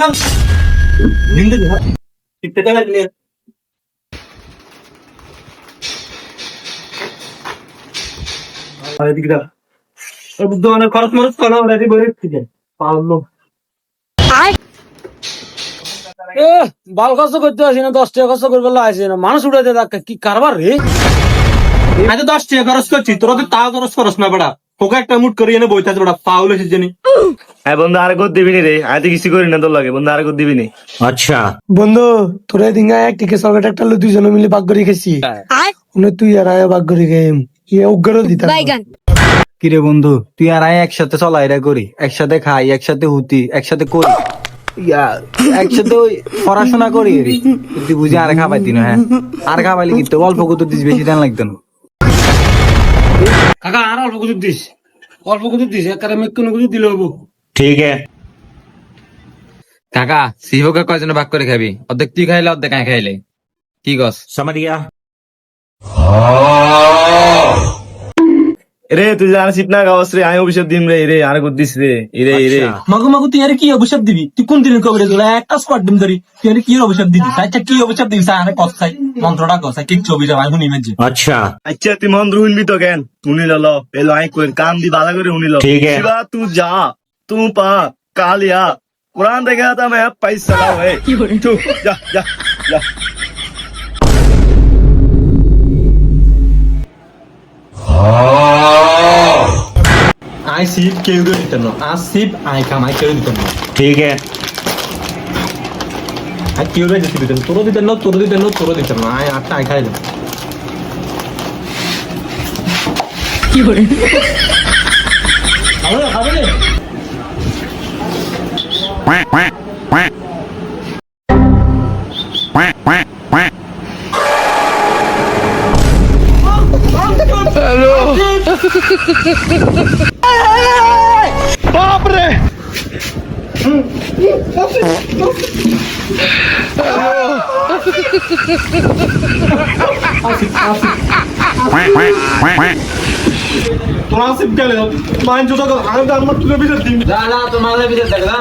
Anam. Bindin ha. Tipte kadar bile. Hadi gidelim. Bu da ona karışmanız falan var. Hadi böyle gideceğim. Pahalı. Ay. বাল খরচ করতে আসি না দশ টাকা খরচ করবে আসি না মানুষ উড়াতে কি কারবার রে আমি তো দশ টাকা খরচ করছি তোরা তো তা খরচ করস না বেড়া তোকে একটা মুট করে এনে বইতে আছে বেড়া পাউল এসে জানি। হ্যাঁ বন্ধু আর কর দিবি নি রে। আমি তো কিছু করি না তোর লাগে। বন্ধু আর কর দিবি নি। বন্ধু তোরা দিন এক টিকে সরকার একটা লো দুজনে মিলে ভাগ করে উনি তুই আর আয়া ভাগ করে ইয়ে দিতাম। বন্ধু তুই আর একসাথে চলাইরা করি। একসাথে খাই একসাথে হুতি একসাথে করি। ইয়া, একসাথে ওই পড়াশোনা করি। রে। তুই বুঝি আর খাবাইতি না হ্যাঁ? আর খাবাইলে কি তো অল্প কত দিস বেশি দেন লাগতো না? কাকা আর অল্প কিছু দিস। অল্প কিছু দিস একারে মেক কোনো কিছু দিলে হব। ঠিক আছে। কাকা শিবকে কয়জনে ভাগ করে খাবি? অর্ধেক তুই খাইলে অর্ধেক খাইলে। কি গছ রে তুই জানিস না গাওস রে আমি অভিশাপ দিম রে রে আর কর দিস রে ইরে ইরে মাগু মাগু তুই আর কি অভিশাপ দিবি তুই কোন দিনের কবরে তোলা একটা স্কোয়াড ডিম ধরি তুই আর কি অভিশাপ দিবি আচ্ছা কি অভিশাপ দিবি আরে কসাই মন্ত্রটা কসাই কি অভিশাপ আমি শুনি মেজি আচ্ছা তুই মন্ত্র শুনবি তো কেন শুনি ল এলো আই কই কাম দি বালা করে শুনি ল ঠিক আছে শিবা তু যা তু পা কালিয়া कुरान देखा था मैं पैसा लाओ है तू जा जा जा আই সিপ কেউ কেউ দিতেন না। আর সিপ আই কাম আই কেউ দিতেন না। ঠিক আছে। আর কেউ রে যেতে দিতেন তোরও দিতেন না তোরও দিতেন না তোরও দিতেন না। আই আটটা আই খাইলাম। কি করে খাবে খাবে quack quack quack quack quack quack Hello. তোরা সিপ গেলে মাইন জুতো আমি তো আমার তুলে বিলে দিন না না তোমার বিচার দেখ না